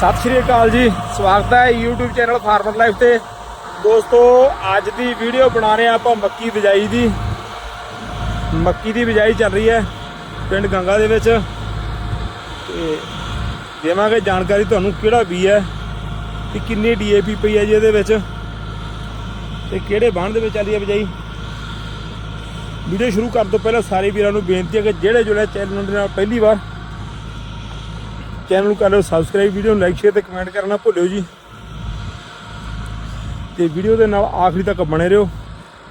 ਸਤਿ ਸ਼੍ਰੀ ਅਕਾਲ ਜੀ। ਸਵਾਗਤ ਹੈ YouTube ਚੈਨਲ ਫਾਰਮਰ ਲਾਈਫ ਤੇ। ਦੋਸਤੋ, ਅੱਜ ਦੀ ਵੀਡੀਓ ਬਣਾ ਰਹੇ ਹਾਂ ਆਪਾਂ ਮੱਕੀ ਬਿਜਾਈ ਦੀ। ਮੱਕੀ ਦੀ ਬਿਜਾਈ ਚੱਲ ਰਹੀ ਹੈ ਪਿੰਡ ਗੰਗਾ ਦੇ ਵਿੱਚ। ਤੇ ਦੇਵਾਂਗੇ ਜਾਣਕਾਰੀ ਤੁਹਾਨੂੰ ਕਿਹੜਾ ਬੀ ਹੈ ਤੇ ਕਿੰਨੀ DAP ਪਈ ਹੈ ਜੀ ਇਹਦੇ ਵਿੱਚ। ਤੇ ਕਿਹੜੇ ਬਾਣ ਦੇ ਵਿੱਚ ਚੱਲੀ ਹੈ ਬਿਜਾਈ। ਵੀਡੀਓ ਸ਼ੁਰੂ ਕਰਨ ਤੋਂ ਪਹਿਲਾਂ ਸਾਰੇ ਵੀਰਾਂ ਨੂੰ ਬੇਨਤੀ ਹੈ ਕਿ ਜਿਹੜੇ ਜੁੜੇ ਚੈਨਲ ਦੇ ਨਾਲ ਪਹਿਲੀ ਵਾਰ ਚੈਨਲ ਨੂੰ ਕਰ ਲਿਓ ਸਬਸਕ੍ਰਾਈਬ ਵੀਡੀਓ ਨੂੰ ਲਾਈਕ ਸ਼ੇਅਰ ਤੇ ਕਮੈਂਟ ਕਰਨਾ ਭੁੱਲਿਓ ਜੀ। ਤੇ ਵੀਡੀਓ ਦੇ ਨਾਲ ਆਖਰੀ ਤੱਕ ਬਣੇ ਰਹੋ।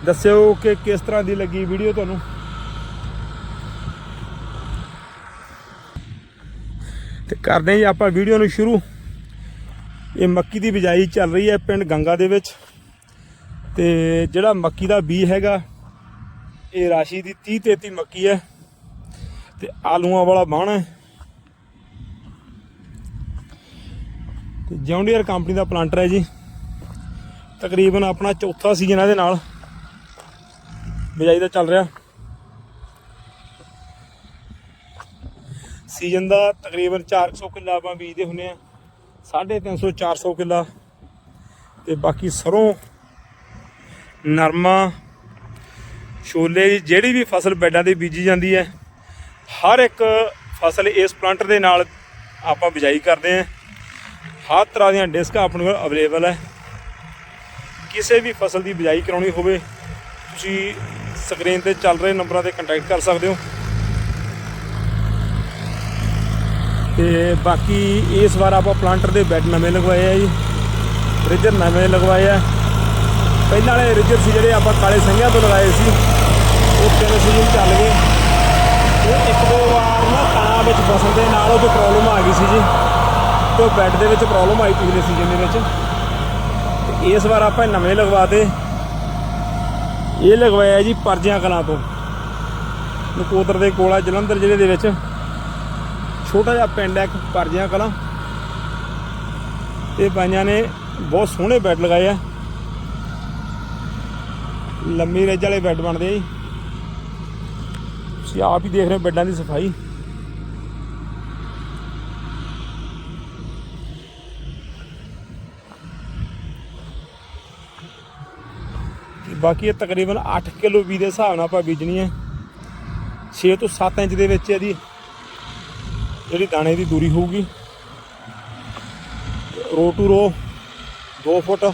ਦੱਸਿਓ ਕਿ ਕਿਸ ਤਰ੍ਹਾਂ ਦੀ ਲੱਗੀ ਵੀਡੀਓ ਤੁਹਾਨੂੰ। ਤੇ ਕਰਦੇ ਹਾਂ ਜੀ ਆਪਾਂ ਵੀਡੀਓ ਨੂੰ ਸ਼ੁਰੂ। ਇਹ ਮੱਕੀ ਦੀ ਬਿਜਾਈ ਚੱਲ ਰਹੀ ਹੈ ਪਿੰਡ ਗੰਗਾ ਦੇ ਵਿੱਚ। ਤੇ ਜਿਹੜਾ ਮੱਕੀ ਦਾ ਬੀ ਹੈਗਾ, ਇਹ ਰਾਸ਼ੀ ਦੀ 30 33 ਮੱਕੀ ਹੈ। ਤੇ ਆਲੂਆਂ ਵਾਲਾ ਬਾਣ ਹੈ। ਤੇ ਜੌਂਡੀਅਰ ਕੰਪਨੀ ਦਾ ਪਲਾਂਟਰ ਹੈ ਜੀ। ਤਕਰੀਬਨ ਆਪਣਾ ਚੌਥਾ ਸੀਜ਼ਨ ਇਹਦੇ ਨਾਲ। ਬਿਜਾਈ ਦਾ ਚੱਲ ਰਿਹਾ। ਸੀਜ਼ਨ ਦਾ ਤਕਰੀਬਨ 400 ਕਿੱਲਾ ਆਪਾਂ ਬੀਜਦੇ ਹੁੰਨੇ ਆ 350 400 ਕਿੱਲਾ। ਤੇ ਬਾਕੀ ਸਰੋਂ, ਨਰਮਾ, ਛੋਲੇ ਜਿਹੜੀ ਵੀ ਫਸਲ ਬੈਡਾਂ ਤੇ ਬੀਜੀ ਜਾਂਦੀ ਹੈ, ਹਰ ਇੱਕ ਫਸਲ ਇਸ ਪਲਾਂਟਰ ਦੇ ਨਾਲ ਆਪਾਂ ਬਿਜਾਈ ਕਰਦੇ ਹਾਂ। ਹਰ ਤਰ੍ਹਾਂ ਦੀਆਂ ਡਿਸਕਾਂ ਆਪਣੇ ਕੋਲ ਅਵੇਲੇਬਲ ਹੈ। ਕਿਸੇ ਵੀ ਫਸਲ ਦੀ ਬਿਜਾਈ ਕਰਾਉਣੀ ਹੋਵੇ, ਤੁਸੀਂ ਸਕਰੀਨ ਤੇ ਚੱਲ ਰਹੇ ਨੰਬਰਾਂ ਤੇ ਕੰਟੈਕਟ ਕਰ ਸਕਦੇ ਹੋ। ਤੇ ਬਾਕੀ ਇਸ ਵਾਰ ਆਪਾਂ ਪਲਾਂਟਰ ਦੇ ਬੈੱਡ ਨਵੇਂ ਲਗਵਾਏ ਆ ਜੀ। ਰਿਜਰ ਨਵੇਂ ਲਗਵਾਏ ਆ। ਪਹਿਲਾਂ ਵਾਲੇ ਰਿਜਰ ਸੀ ਜਿਹੜੇ ਆਪਾਂ ਕਾਲੇ ਸੰਘਿਆਂ ਤੋਂ ਲਗਾਏ ਸੀ, ਉਹ ਤਿੰਨ ਸੀਜ਼ਨ ਚੱਲ ਗਏ। ਤੇ ਇੱਕ ਦੋ ਵਾਰ ਨਾ ਤਾਂ ਵਿੱਚ ਫਸਲ ਦੇ ਨਾਲ ਉਹ ਪ੍ਰੋਬਲਮ ਆ ਗਈ ਸੀ ਜੀ। ਤੇ ਉਹ ਬੈੱਡ ਦੇ ਵਿੱਚ ਪ੍ਰੋਬਲਮ ਆਈ ਪਿਛਲੇ ਸੀਜ਼ਨ ਦੇ ਵਿੱਚ। ਤੇ ਇਸ ਵਾਰ ਆਪਾਂ ਇਹ ਨਵੇਂ ਲਗਵਾਤੇ ਇਹ ਲਗਵਾਇਆ ਜੀ ਪਰਜਿਆਂ ਕਲਾਂ ਤੋਂ। ਨਕੋਦਰ ਦੇ ਕੋਲ ਆ, ਜਲੰਧਰ ਜ਼ਿਲ੍ਹੇ ਦੇ ਵਿੱਚ। ਛੋਟਾ ਜਿਹਾ ਪਿੰਡ ਹੈ ਇੱਕ ਪਰਜਿਆਂ ਕਲਾਂ। ਤੇ ਬਾਈਆਂ ਨੇ ਬਹੁਤ ਸੋਹਣੇ ਬੈੱਡ ਲਗਾਏ ਆ। ਲੰਮੀ ਰੇਜ ਵਾਲੇ ਬੈੱਡ ਬਣਦੇ ਆ ਜੀ। ਤੁਸੀਂ ਆਪ ਹੀ ਦੇਖ ਰਹੇ ਹੋ ਬੈੱਡਾਂ ਦੀ ਸਫ਼ਾਈ। ਤੇ ਬਾਕੀ ਇਹ ਤਕਰੀਬਨ 8 ਕਿਲੋ ਵੀ ਦੇ ਹਿਸਾਬ ਨਾਲ ਆਪਾਂ ਬੀਜਣੀ ਹੈ। 6 ਤੋਂ 7 ਇੰਚ ਦੇ ਵਿੱਚ ਇਹਦੀ ਜਿਹੜੀ ਦਾਣੇ ਦੀ ਦੂਰੀ ਹੋਊਗੀ। ਰੋ ਟੂ ਰੋ 2 ਫੁੱਟ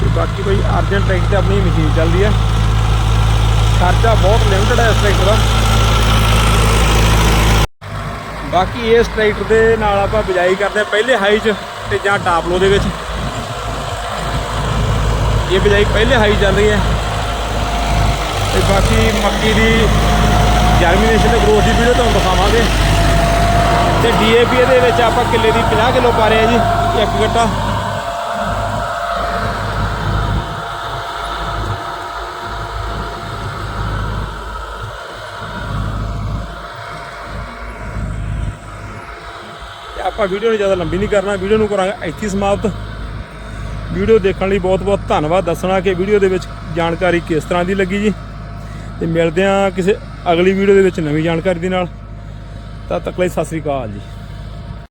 ਤੇ ਬਾਕੀ ਬਈ ਅਰਜਨ ਟਰੈਕ ਤੇ ਆਪਣੀ ਮਸ਼ੀਨ ਚੱਲਦੀ ਹੈ। ਖਰਚਾ ਬਹੁਤ ਲਿਮਟਡ ਹੈ ਇਸ ਟਰੈਕਟਰ ਦਾ। ਬਾਕੀ ਇਸ ਟਰੈਕਟਰ ਦੇ ਨਾਲ ਆਪਾਂ ਬਿਜਾਈ ਕਰਦੇ ਹਾਂ ਪਹਿਲੇ ਹਾਈ 'ਚ ਤੇ ਜਾਂ ਟਾਪਲੋ ਦੇ ਵਿੱਚ। ਇਹ ਬਿਜਾਈ ਪਹਿਲੇ ਹਾਈ ਚੱਲ ਰਹੀ ਹੈ। ਤੇ ਬਾਕੀ ਮੱਕੀ ਦੀ ਜਰਮੀਨੇਸ਼ਨ ਤੇ ਗਰੋਥ ਦੀ ਵੀਡੀਓ ਤੁਹਾਨੂੰ ਦਿਖਾਵਾਂਗੇ। ਤੇ ਡੀਏਪੀ ਦੇ ਵਿੱਚ ਆਪਾਂ ਕਿੱਲੇ ਦੀ 50 ਕਿਲੋ ਪਾ ਰਹੇ ਆ ਜੀ, ਇੱਕ ਗੱਟਾ। ਆਪਾਂ ਵੀਡੀਓ ਨੂੰ ਜ਼ਿਆਦਾ ਲੰਬੀ ਨਹੀਂ ਕਰਨਾ, ਵੀਡੀਓ ਨੂੰ ਕਰਾਂਗੇ ਇੱਥੇ ਸਮਾਪਤ। ਵੀਡੀਓ ਦੇਖਣ ਲਈ ਬਹੁਤ ਬਹੁਤ ਧੰਨਵਾਦ। ਦੱਸਣਾ ਕਿ ਵੀਡੀਓ ਦੇ ਵਿੱਚ ਜਾਣਕਾਰੀ ਕਿਸ ਤਰ੍ਹਾਂ ਦੀ ਲੱਗੀ ਜੀ। ਤੇ ਮਿਲਦੇ ਹਾਂ ਕਿਸੇ ਅਗਲੀ ਵੀਡੀਓ ਦੇ ਵਿੱਚ ਨਵੀਂ ਜਾਣਕਾਰੀ ਦੇ ਨਾਲ। ਤਦ ਤੱਕ ਲਈ ਸਤਿ ਸ੍ਰੀ ਅਕਾਲ ਜੀ।